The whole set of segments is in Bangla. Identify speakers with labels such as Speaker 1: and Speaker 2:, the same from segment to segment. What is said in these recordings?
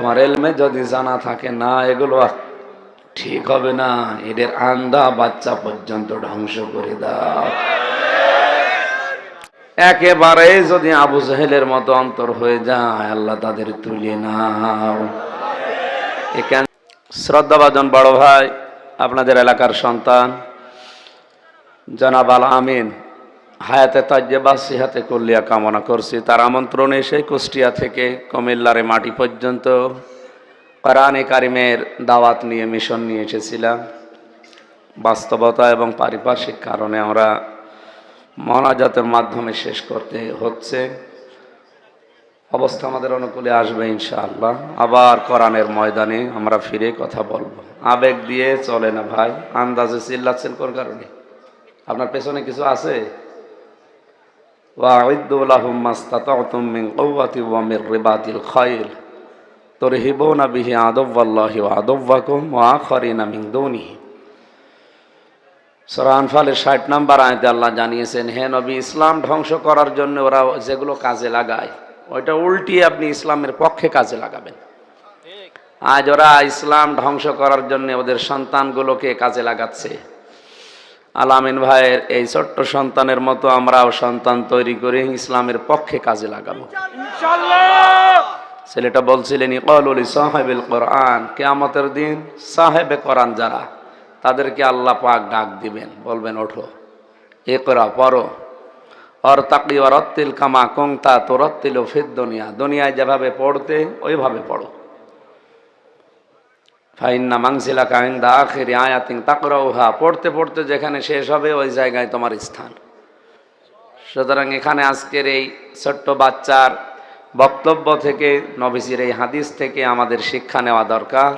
Speaker 1: তোমার এলমে যদি জানা থাকে, না, এগুলো ঠিক হবে না। এদের আন্দা বাচ্চা পর্যন্ত ধ্বংস করে দাও। একেবারে যদি আবু জাহেলের মতো অন্তর হয়ে যায়, আল্লাহ তাদের তুলে নাও। এখান শ্রদ্ধাভাজন বড় ভাই, আপনাদের এলাকার সন্তান, জনাব আল আমিন। হায়াতে তাজ্জেবা সিহাতে কল্লিয়া কামনা করছি। তার আমন্ত্রণে সেই কুষ্টিয়া থেকে কমিল্লারে মাটি পর্যন্ত কোরআনে কারিমের দাওয়াত নিয়ে মিশন নিয়ে এসেছিলাম। বাস্তবতা এবং পারিপার্শ্বিক কারণে আমরা মনাজাতের মাধ্যমে শেষ করতে হচ্ছে। অবস্থা আমাদের অনুকূলে আসবে ইনশাআল্লাহ। আবার কোরআনের ময়দানে আমরা ফিরে কথা বলব। আবেগ দিয়ে চলে না ভাই, আন্দাজে চিল্লাচ্ছেন কোন কারণে? আপনার পেছনে কিছু আছে? وأعدوا لهم ما استطعتم من قوة ومن رباط الخيل ترهبون به عدو الله وعدوكم وآخرين من دونه সূরা আনফালের ষাট নাম্বার আয়তে আল্লাহ জানিয়েছেন হে নবী ইসলাম ধ্বংস করার জন্য ওরা যেগুলো কাজে লাগায় ওইটা উল্টিয়ে আপনি ইসলামের পক্ষে কাজে লাগাবেন আজ ওরা ইসলাম ধ্বংস করার জন্য ওদের সন্তানগুলোকে কাজে লাগাচ্ছে আলামিন ভাইয়ের এই ছোট্ট সন্তানের মতো আমরাও সন্তান তৈরি করে ইসলামের পক্ষে কাজে লাগাবো। ছেলেটা বলছিলেন ইকলুল সাহেবুল কোরআন। কেয়ামতের দিন সাহেবে কোরআন যারা তাদেরকে আল্লাহ পাক ডাক দিবেন। বলবেন ওঠো এ করা পড়ো। অর তাকি অরত্তিল কামা কংতা তোরত্তিল ফির দুনিয়া। দুনিয়ায় যেভাবে পড়তে ওইভাবে পড়ো। ফাইন্না মাংসিলা কাহিন্দা আখেরি আয়াতিং তাকরাউহা। পড়তে পড়তে যেখানে শেষ হবে, ওই জায়গায় তোমার স্থান। সুতরাং এখানে আজকের এই ছোট্ট বাচ্চার বক্তব্য থেকে নবিসির এই হাদিস থেকে আমাদের শিক্ষা নেওয়া দরকার।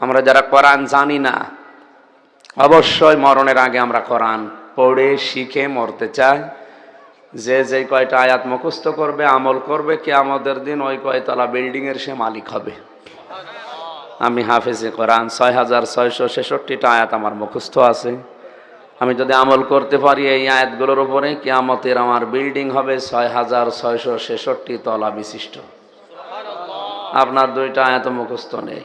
Speaker 1: আমরা যারা কোরআন জানি না, অবশ্যই মরণের আগে আমরা কোরআন পড়ে, শিখে মরতে চাই। যে যে কয়টা আয়াত মুখস্থ করবে, আমল করবে কে আমাদের দিন ওই কয়তলা বিল্ডিংয়ের সে মালিক হবে। আমি হাফেজে কোরআন ছয় হাজার ছয়শো ছেষট্টিটা আয়াত আমার মুখস্থ আছে। আমি যদি আমল করতে পারি এই আয়াতগুলোর উপরে, কেয়ামতের আমার বিল্ডিং হবে ছয় হাজার ছয়শো ছেষট্টি তলা বিশিষ্ট। আপনার দুইটা আয়াত মুখস্থ নেই।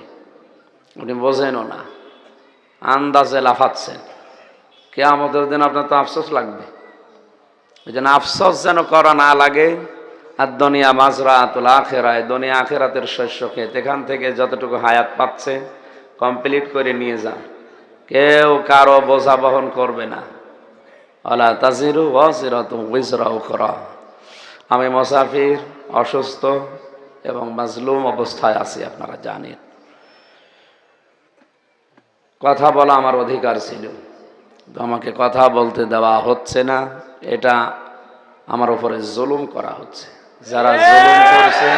Speaker 1: উনি বোঝেনও না। আন্দাজে লাফাচ্ছেন। কেয়ামতের দিন আপনার তো আফসোস লাগবে। ওই জন্য আফসোস যেন করা না লাগে আর দুনিয়া মাজরা আতুল আখেরায়, দুনিয়া আখেরাতের শস্য খেত এখান থেকে যতটুকু হায়াত পাচ্ছে, কমপ্লিট করে নিয়ে যান। কেউ কারও বোঝা বহন করবে না। আলা তাজিরু ওয়াজিরাত উইজরাও করা আমি মুসাফির, অসুস্থ এবং মাজলুম অবস্থায় আছি, আপনারা জানেন। কথা বলা আমার অধিকার ছিল। আমাকে কথা বলতে দেওয়া হচ্ছে না। এটা আমার উপরে জুলুম করা হচ্ছে। যারা জুলুম করছে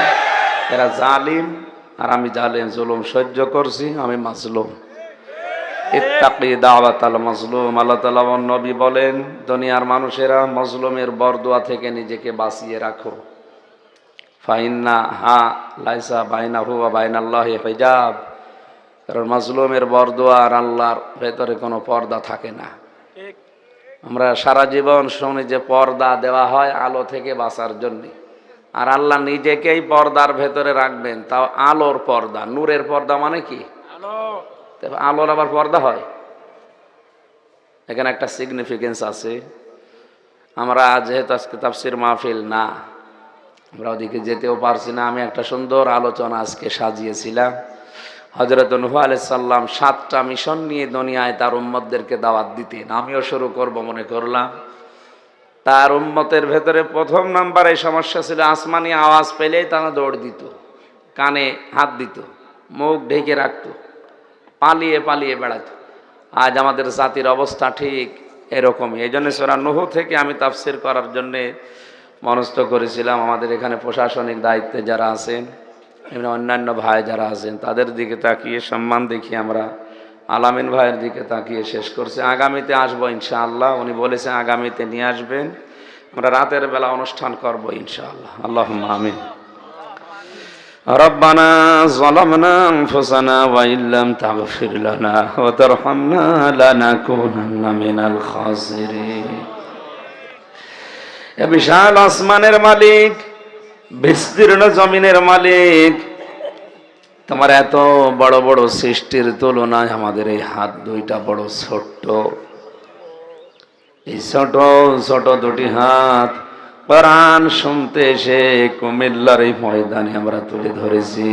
Speaker 1: এরা জালিম আর আমি জালিম জুলুম সহ্য করছি আমি মাজলুম। ইত্তাকি দাওয়াত আল মাজলুম আল্লাহ তালা নবী বলেন দুনিয়ার মানুষেরা মজলুমের বরদোয়া থেকে নিজেকে বাঁচিয়ে রাখো। ফাইন্না হা লাইসা বাইনা হুয়া বাইনাল্লাহ হেজাব। কারণ মাজলুমের বরদোয়া আর আল্লাহর ভেতরে কোনো পর্দা থাকে না। আমরা সারা জীবন শুনি যে পর্দা দেওয়া হয় আলো থেকে বাঁচার জন্যে। আর আল্লাহ নিজেকেই পর্দার ভেতরে রাখবেন তাও আলোর পর্দা। নূরের পর্দা মানে কি? আলোর আবার পর্দা হয়? এখানে একটা সিগনিফিকেন্স আছে। আমরা যেহেতু আজকে তাফসির মাহফিল না আমরা ওদিকে যেতেও পারছি না। আমি একটা সুন্দর আলোচনা আজকে সাজিয়েছিলাম। হজরত নুহ সাল্লাম সাতটা মিশন নিয়ে দুনিয়ায় তার উম্মদদেরকে দাওয়াত দিতেন। আমিও শুরু করব মনে করলাম। তার উম্মতের ভেতরে প্রথম নাম্বারে সমস্যা ছিল, আসমানি আওয়াজ পেলেই তারা দৌড় দিত, কানে হাত দিত, মুখ ঢেকে রাখত, পালিয়ে পালিয়ে বেড়াতো। আজ আমাদের জাতির অবস্থা ঠিক এরকমই। এই জন্য সোরা নুহু থেকে আমি তাফসির করার জন্যে মনস্থ করেছিলাম। আমাদের এখানে প্রশাসনিক দায়িত্বে যারা আছেন, এবং অন্যান্য ভাই যারা আছেন, তাদের দিকে তাকিয়ে সম্মান দেখি আমরা। আলামিন ভাইয়ের দিকে তাকিয়ে শেষ করছি আগামীতে আসবো ইনশাআল্লাহ উনি বলেছেন আগামীতে নিয়ে আসবেন আমরা রাতের বেলা অনুষ্ঠান করব ইনশাআল্লাহ আল্লাহ আমিন ربنا ظلمنا أنفسنا وإن لم تغفر لنا وترحمنا لنكونن من الخاسرين এ বিশাল আসমানের মালিক বিস্তীর্ণ জমিনের মালিক তোমার এত বড় বড় সৃষ্টির তুলনায় আমাদের এই হাত দুইটা বড় ছোট্ট। এই ছোট ছোট দুটি হাত প্রাণ শুনতে এসে কুমিল্লার এই ময়দানে আমরা তুলে ধরেছি।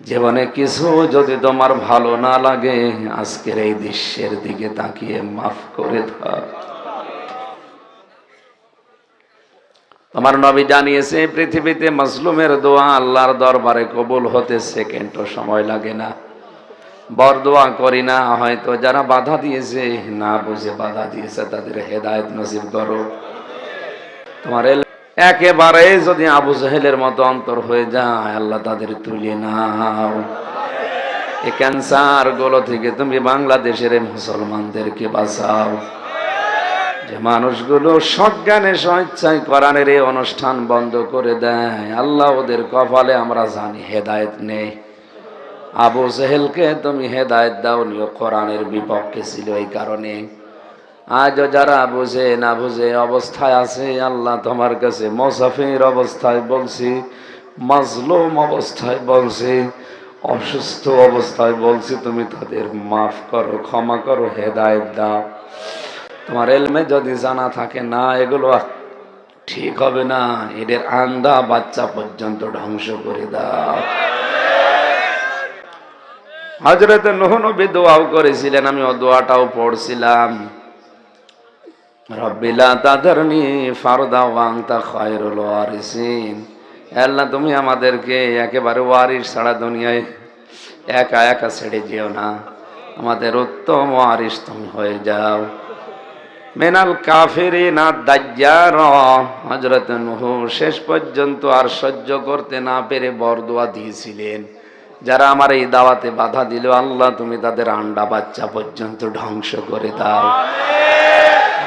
Speaker 1: জীবনে কিছু যদি তোমার ভালো না লাগে, আজকের এই দৃশ্যের দিকে তাকিয়ে মাফ করে দাও। তোমার নবী জানিয়েছে, পৃথিবীতে মাসলুমের দোয়া আল্লাহর দরবারে কবুল হতে সেকেন্ডও সময় লাগে না। বর দোয়া করি না, হয়তো যারা বাধা দিয়েছে, না বুঝে বাধা দিয়েছে, তাদের হেদায়েত নসিব করো। তোমার একেবারে যদি আবু জাহেলের মতো অন্তর হয়ে যায়, আল্লাহ তাদের তুলে নাও। এই ক্যান্সারগুলো থেকে তুমি বাংলাদেশের মুসলমানদেরকে বাঁচাও। যে মানুষগুলো সজ্ঞানে স্বেচ্ছায় কোরআনের এই অনুষ্ঠান বন্ধ করে দেয়। আল্লাহ ওদের কপালে আমরা জানি হেদায়েত নেই। আবু জেহেলকে তুমি হেদায়েত দাও নিও কোরআনের বিপক্ষে ছিল এই কারণে। আজও যারা বুঝে না বুঝে অবস্থায় আছে, আল্লাহ তোমার কাছে মোসাফির অবস্থায় বলছি, মাজলুম অবস্থায় বলছি, অসুস্থ অবস্থায় বলছি, তুমি তাদের মাফ করো, ক্ষমা করো, হেদায়েত দাও। তোমার এলমে যদি জানা থাকে, না, এগুলো ঠিক হবে না। এদের আন্দা বাচ্চা পর্যন্ত ধ্বংস করে দাও। হজরত নবী দোয়াও করেছিলেন, আমি ও দোয়াটাও পড়ছিলাম। রব্বিলা তাদারনি ফারদা ওয়াংতা খায়রুল ওয়ারিসিন। আল্লাহ, তুমি আমাদেরকে একেবারে ওয়ারিস ছাড়া দুনিয়ায় একা একা ছেড়ে যেও না। আমাদের উত্তম ওয়ারিস তুমি হয়ে যাও। মেনাল কাফেরে না দাজ্জার হজরত নহু শেষ পর্যন্ত আর সহ্য করতে না পেরে বরদোয়া দিয়েছিলেন। যারা আমার এই দাওয়াতে বাধা দিল, আল্লাহ তুমি তাদের আন্ডা বাচ্চা পর্যন্ত ধ্বংস করে দাও।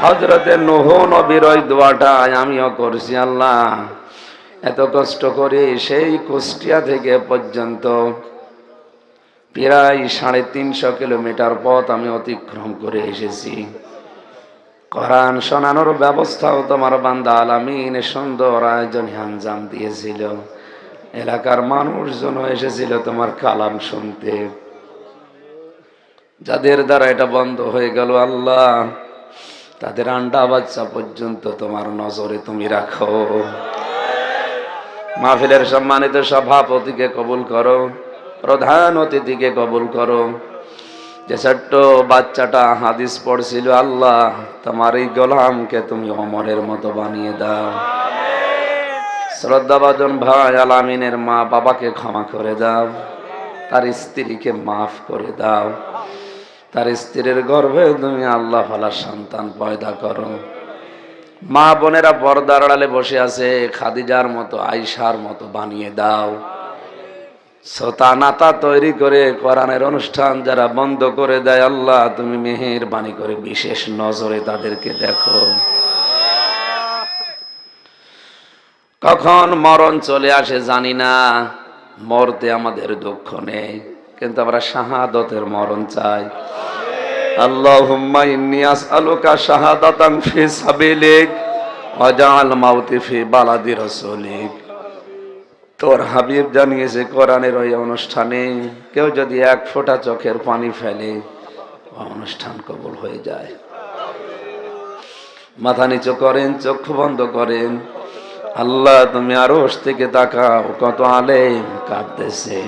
Speaker 1: হজরতে নহু নবীর দোয়াটা আমিও করছি, আল্লাহ। এত কষ্ট করে সেই কুষ্টিয়া থেকে পর্যন্ত প্রায় সাড়ে তিনশো কিলোমিটার পথ আমি অতিক্রম করে এসেছি। কোরআন শোনানোর ব্যবস্থাও তোমার বান্দা আলামিন সুন্দর আয়োজন আঞ্জাম দিয়েছিল। এলাকার মানুষজন এসেছিল তোমার কালাম শুনতে। যাদের দ্বারা এটা বন্ধ হয়ে গেল আল্লাহ, তাদের আন্ডা বাচ্চা পর্যন্ত তোমার নজরে তুমি রাখো। মাহফিলের সম্মানিত সভাপতিকে কবুল করো, প্রধান অতিথিকে কবুল করো। যে ছোট্ট বাচ্চাটা হাদিস পড়ছিল আল্লাহ তোমার এই গোলামকে তুমি অমরের মতো বানিয়ে দাও। শ্রদ্ধাভাজন ভাই আলামিনের মা বাবাকে ক্ষমা করে দাও। তার স্ত্রীকে মাফ করে দাও। তার স্ত্রীর গর্ভে তুমি আল্লাহ ভালা সন্তান পয়দা করো। মা বোনেরা পর্দার আড়ালে বসে আছে খাদিজার মতো আইসার মতো বানিয়ে দাও। নাতা তৈরি করে কোরআনের অনুষ্ঠান যারা বন্ধ করে দেয়, আল্লাহ, তুমি মেহের বাণী করে বিশেষ নজরে তাদেরকে দেখো। কখন মরণ চলে আসে জানি না, মরতে আমাদের দুঃখ নেই, কিন্তু আমরা শাহাদতের মরণ চাই। আল্লাহুম্মা ইন্নী তোর হাবিব জানিয়েছে কোরআনের ওই অনুষ্ঠানে, কেউ যদি এক ফোঁটা চোখের পানি ফেলে অনুষ্ঠান কবুল হয়ে যায়। মাথা নিচু করেন চক্ষু বন্ধ করেন। আল্লাহ, তুমি আরও থেকে তাকাও, কত আলেম কাঁদতেছে।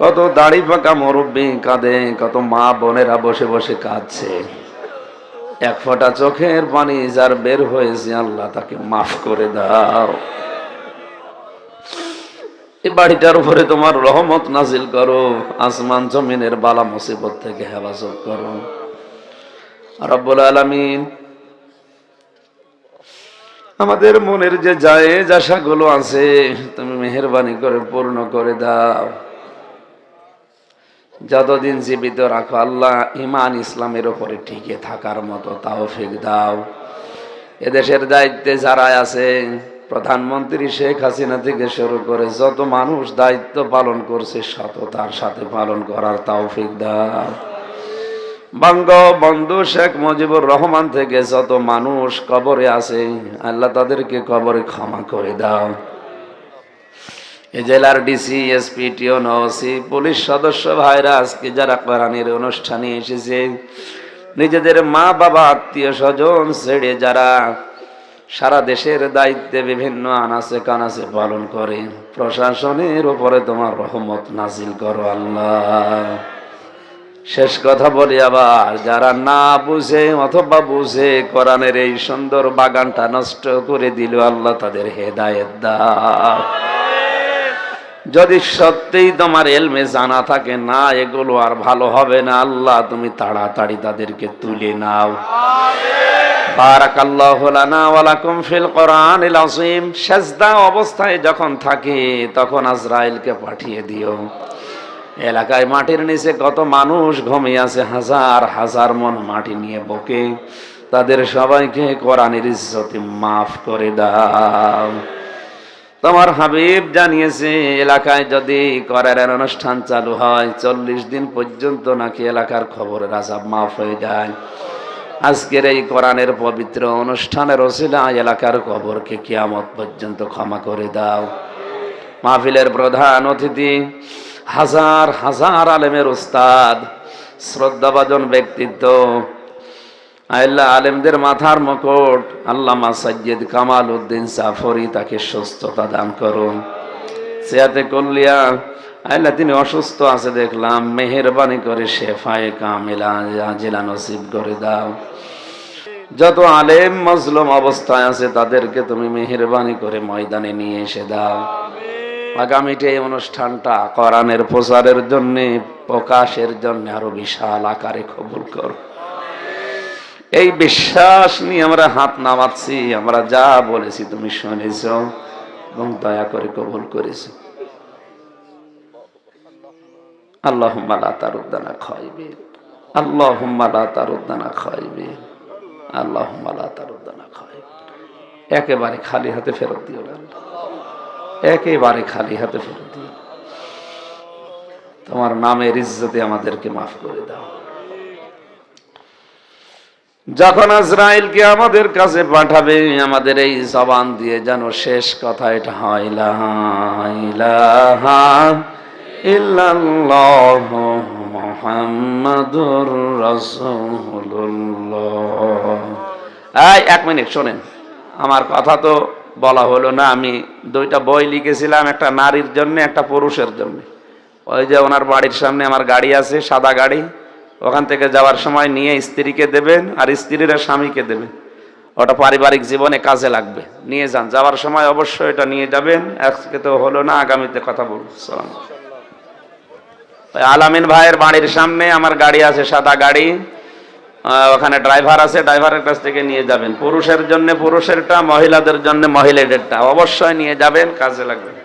Speaker 1: কত দাড়ি পাকা মুরব্বী কাঁদে, কত মা বোনেরা বসে বসে কাঁদছে। এক ফোঁটা চোখের পানি যার বের হয়েছে, আল্লাহ তাকে মাফ করে দাও। এই বাড়িটার উপরে তোমার রহমত নাজিল করো, আসমান জমিনের বালা মুসিবত থেকে হেফাজত করো। রব্বুল আলামিন, আমাদের মনের যে যায় আশাগুলো আছে, তুমি মেহরবানি করে পূর্ণ করে দাও। যতদিন জীবিত রাখো, আল্লাহ ইমান ইসলামের ওপরে টিকে থাকার মতো তাও ফেক দাও। এদেশের দায়িত্বে যারা আছে প্রধানমন্ত্রী শেখ হাসিনা থেকে শুরু করে যত মানুষ দায়িত্ব পালন করছে সততার সাথে পালন করার তৌফিক দাও। বঙ্গবন্ধু শেখ মুজিবুর রহমান থেকে যত মানুষ কবরে আছে, আল্লাহ তাদেরকে কবরে ক্ষমা করে দাও। এই জেলার ডিসি, এসপি, টিওন, ওসি, পুলিশ সদস্য ভাইরা আজকে যারা কোরআনের অনুষ্ঠানে এসেছে, নিজেদের মা বাবা আত্মীয় স্বজন ছেড়ে যারা সারা দেশের দায়িত্বে বিভিন্ন আনাচে কানাচে পালন করে। প্রশাসনের উপরে তোমার রহমত নাজিল করো আল্লাহ। শেষ কথা বলি আবার, যারা না বুঝে অথবা বুঝে কোরআনের এই সুন্দর বাগানটা নষ্ট করে দিল, আল্লাহ তাদের হেদায়ত দাও। যদি সত্যিই তোমার এলমে জানা থাকে না এগুলো আর ভালো হবে না। আল্লাহ তুমি তাড়াতাড়ি তাদেরকে তুলে নাও। সেজদা অবস্থায় যখন থাকে তখন আজরাইলকে পাঠিয়ে দিও। এলাকায় মাটির নিচে কত মানুষ ঘুমিয়ে আছে হাজার হাজার মন মাটি নিয়ে বকে। তাদের সবাইকে কোরআনের ইজ্জতে মাফ করে দাও। তোমার হাবিব জানিয়েছে, এলাকায় যদি করার অনুষ্ঠান চালু হয়, চল্লিশ দিন পর্যন্ত নাকি এলাকার খবরের আজাব মাফ হয়ে যায়। আজকের এই কোরআনের পবিত্র অনুষ্ঠানের ওসিলা এলাকার কবরকে কিয়ামত পর্যন্ত ক্ষমা করে দাও। মাহফিলের প্রধান অতিথি, হাজার হাজার আলেমের উস্তাদ শ্রদ্ধাভাজন ব্যক্তিত্ব আল্লাহ আলেমদের মাথার মুকুট। আল্লামা সৈয়দ কামাল উদ্দিন সাফরি তাকে সুস্থতা দান করুন। সেয়াতে কল্লিয়া, আল্লাহ তিনি অসুস্থ আছে দেখলাম, মেহেরবানি করে শেফায়ে কামিলা জেলা নসিব করে দাও। যত আলেম মজলুম অবস্থায় আছে, তাদেরকে তুমি মেহেরবানি করে ময়দানে নিয়ে এসে দাও। আগামীতে এই অনুষ্ঠানটা কোরআনের প্রচারের জন্যে, প্রকাশের জন্য আরও বিশাল আকারে কবুল করো। এই বিশ্বাস নিয়ে আমরা হাত নামাচ্ছি, আমরা যা বলেছি তুমি শুনেছ এবং দয়া করে কবুল করেছ। আল্লাহ লা তারুদ্দানা খাইবে আল্লাহ লা তারুদ্দানা খাইবে আল্লাহ লা তারুদ্দানা খাইবে একেবারে খালি হাতে ফেরত দিও না একেবারে খালি হাতে ফেরত দিও তোমার নামের ইজ্জতে আমাদেরকে মাফ করে দাও। যখন আজরাইলকে আমাদের কাছে পাঠাবে, আমাদের এই জবান দিয়ে যেন শেষ কথা এটা এই, এক মিনিট, শোনেন। আমার কথা তো বলা হলো না, আমি দুইটা বই লিখেছিলাম, একটা নারীর জন্য, একটা পুরুষের জন্য। ওই যে ওনার বাড়ির সামনে আমার গাড়ি আছে, সাদা গাড়ি। ওখান থেকে যাওয়ার সময় নিয়ে স্ত্রীকে দেবেন আর স্ত্রীরা স্বামীকে দেবেন। ওটা পারিবারিক জীবনে কাজে লাগবে। নিয়ে যান। যাওয়ার সময় অবশ্যই এটা নিয়ে যাবেন। আজকে তো হলো না, আগামীতে কথা ওই আলামিন ভাইয়ের বাড়ির সামনে আমার গাড়ি আছে, সাদা গাড়ি। ওখানে ড্রাইভার আছে, ড্রাইভারের কাছ থেকে নিয়ে যাবেন। পুরুষের জন্য পুরুষেরটা, মহিলাদের জন্য মহিলাদেরটা। অবশ্যই নিয়ে যাবেন, কাজে লাগবে।